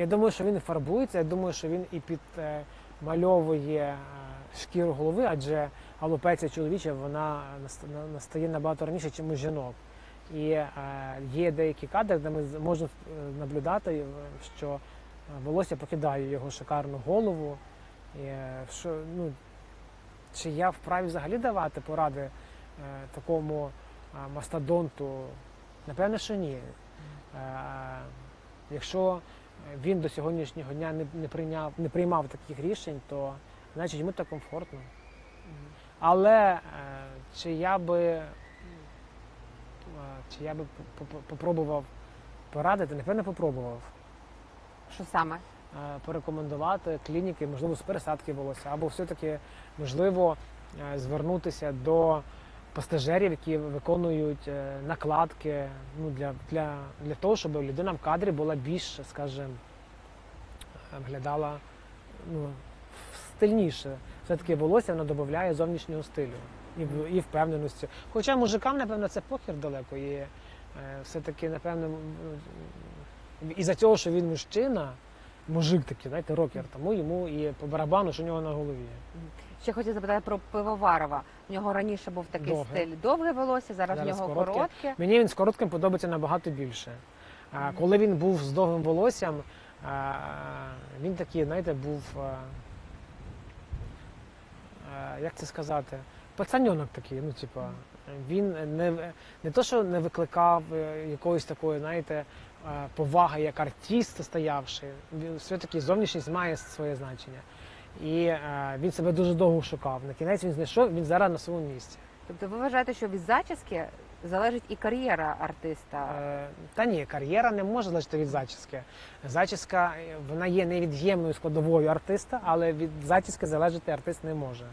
Я думаю, що він фарбується, я думаю, що він і підмальовує е, шкіру голови, адже алопеція чоловіча вона настає набагато раніше, ніж у жінок. І е, є деякі кадри, де ми можемо е, наблюдати, е, що е, волосся покидає його шикарну голову. І, е, що, ну, чи я вправі взагалі давати поради е, такому е, мастодонту? Напевно, що ні. Е, якщо він до сьогоднішнього дня не, не, прийняв, не приймав таких рішень, то значить йому так комфортно. Але е, чи я би, е, чи я би по- по- попробував порадити, напевно, попробував. Що саме? Е, порекомендувати клініки, можливо, з пересадки волосся, або все-таки можливо звернутися до пастажирів, які виконують е, накладки ну, для, для, для того, щоб людина в кадрі була більш, скажімо, е, виглядала ну, стильніше. Все-таки волосся воно додає зовнішнього стилю і, і впевненості. Хоча мужикам, напевно, це похір далеко. І е, все-таки, напевно, м, із-за цього, що він мужчина, мужик такий, знаєте, рокер, тому йому і по барабану, що у нього на голові. Ще хотів запитати про Пивоварова. У нього раніше був такий Довге. стиль довге волосся, зараз, Зараз в нього коротке. коротке. Мені він з коротким подобається набагато більше. А, коли він був з довгим волоссям, а, він такий, знаєте, був. а, а, як це сказати? Пацаньонок такий, ну, типа, він не, не то, що не викликав е, якоїсь такої, знаєте, е, поваги як артист стоявши. Він все-таки зовнішність має своє значення. І е, він себе дуже довго шукав. На кінець він знайшов, він зараз на своєму місці. Тобто ви вважаєте, що від зачіски залежить і кар'єра артиста? Е, Та ні, кар'єра не може залежати від зачіски. Зачіска е, вона є невід'ємною складовою артиста, але від зачіски залежати артист не може.